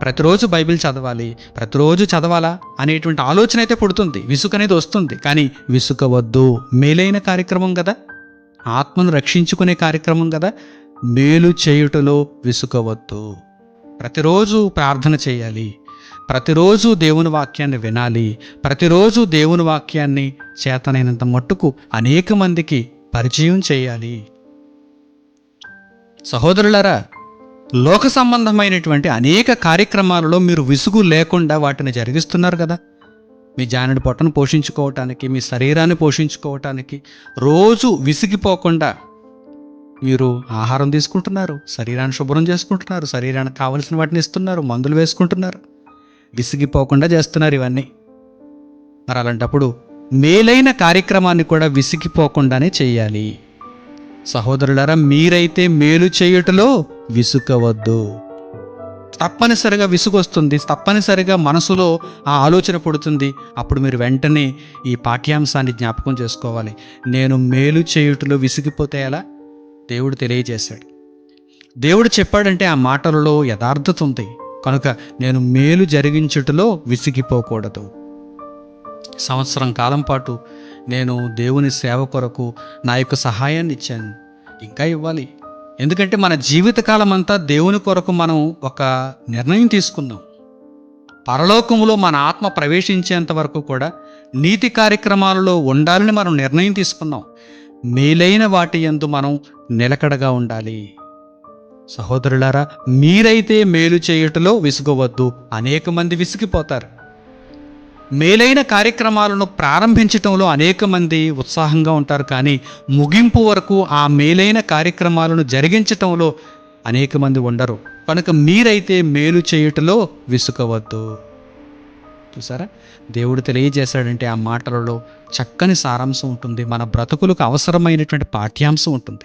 ప్రతిరోజు బైబిల్ చదవాలి ప్రతిరోజు చదవాలా అనేటువంటి ఆలోచన అయితే పుడుతుంది విసుక అనేది వస్తుంది. కానీ విసుకవద్దు మేలైన కార్యక్రమం కదా. ఆత్మను రక్షించుకునే కార్యక్రమం కదా. మేలు చేయుటలో విసుకవద్దు ప్రతిరోజు ప్రార్థన చేయాలి ప్రతిరోజు దేవుని వాక్యాన్ని వినాలి ప్రతిరోజు దేవుని వాక్యాన్ని చేతనైనంత మట్టుకు అనేక మందికి పరిచయం చేయాలి. సహోదరులరా లోక సంబంధమైనటువంటి అనేక కార్యక్రమాలలో మీరు విసుగు లేకుండా వాటిని జరిగిస్తున్నారు కదా. మీ జానడి పొట్టను పోషించుకోవటానికి మీ శరీరాన్ని పోషించుకోవటానికి రోజు విసిగిపోకుండా మీరు ఆహారం తీసుకుంటున్నారు శరీరాన్ని శుభ్రం చేసుకుంటున్నారు శరీరానికి కావలసిన వాటిని ఇస్తున్నారు మందులు వేసుకుంటున్నారు విసిగిపోకుండా చేస్తున్నారు ఇవన్నీ. మరి అలాంటప్పుడు మేలైన కార్యక్రమాన్ని కూడా విసిగిపోకుండానే చేయాలి. సహోదరులారా మీరైతే మేలు చేయుటలో విసుకవద్దు. తప్పనిసరిగా విసుగొస్తుంది తప్పనిసరిగా మనసులో ఆ ఆలోచన పుడుతుంది. అప్పుడు మీరు వెంటనే ఈ పాఠ్యాంశాన్ని జ్ఞాపకం చేసుకోవాలి. నేను మేలు చేయుటలో విసిగిపోతే ఎలా? దేవుడు తెలియజేశాడు. దేవుడు చెప్పాడంటే ఆ మాటలలో యథార్థత ఉంది. కనుక నేను మేలు జరిగించుటలో విసిగిపోకూడదు. సంవత్సరం కాలం పాటు నేను దేవుని సేవ కొరకు నా యొక్క సహాయాన్ని ఇచ్చాను. ఇంకా ఇవ్వాలి. ఎందుకంటే మన జీవితకాలం అంతా దేవుని కొరకు మనం ఒక నిర్ణయం తీసుకుందాం పరలోకములో మన ఆత్మ ప్రవేశించేంత వరకు కూడా నీతి కార్యక్రమాలలో ఉండాలని మనం నిర్ణయం తీసుకుందాం మేలైన వాటి యందు మనం నిలకడగా ఉండాలి. సహోదరులారా మీరైతే మేలు చేయుటలో విసుగవద్దు. అనేక మంది విసిగిపోతారు. మేలైన కార్యక్రమాలను ప్రారంభించటంలో అనేక మంది ఉత్సాహంగా ఉంటారు. కానీ ముగింపు వరకు ఆ మేలైన కార్యక్రమాలను జరిగించటంలో అనేక మంది ఉండరు. కనుక మీరైతే మేలు చేయుటలో విసుకవద్దు చూసారా? దేవుడు తెలియజేశాడంటే ఆ మాటలలో చక్కని సారాంశం ఉంటుంది. మన బ్రతుకులకు అవసరమైనటువంటి పాఠ్యాంశం ఉంటుంది.